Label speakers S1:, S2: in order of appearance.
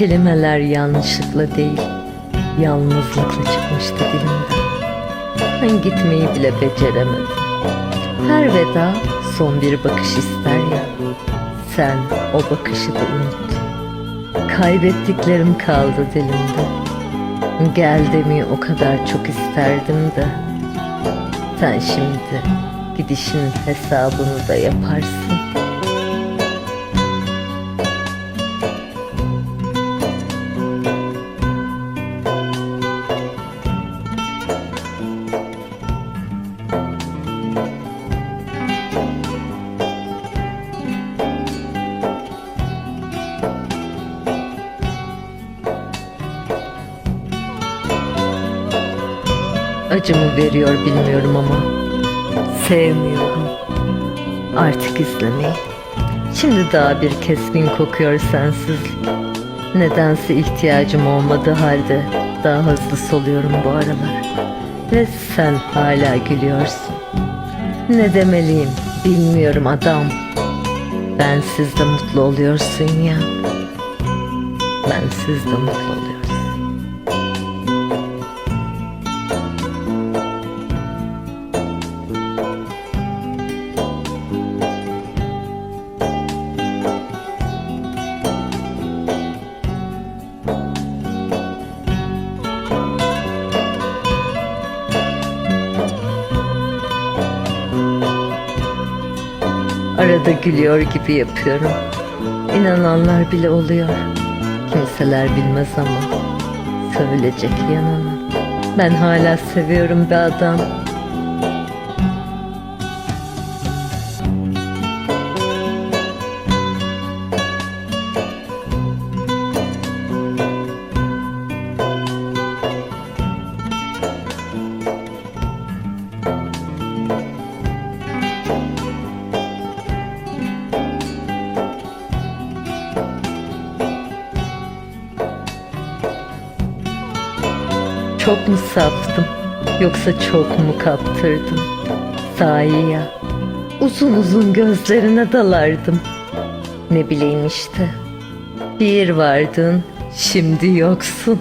S1: Kelimeler yanlışlıkla değil, yalnızlıkla çıkmıştı dilimden. Ben gitmeyi bile beceremedim. Her veda son bir bakış ister ya. Sen o bakışı da unut. Kaybettiklerim kaldı dilimde. Gel demeyi o kadar çok isterdim de. Sen şimdi gidişin hesabını da yaparsın. Acımı veriyor bilmiyorum ama sevmiyorum. Artık izlemeyi. Şimdi daha bir keskin kokuyor sensizlik. Nedense ihtiyacım olmadığı halde daha hızlı soluyorum bu aralar. Ve sen hala gülüyorsun. Ne demeliyim bilmiyorum adam. Bensiz de mutlu oluyorsun ya. Bensiz de mutlu oluyorsun. Arada gülüyor gibi yapıyorum. İnananlar bile oluyor. Kimseler bilmez ama söyleyecek yanına. Ben hala seviyorum be adam. Çok mu saftım yoksa çok mu kaptırdım? Sahi uzun uzun gözlerine dalardım. Ne bileyim işte. Bir vardın şimdi yoksun.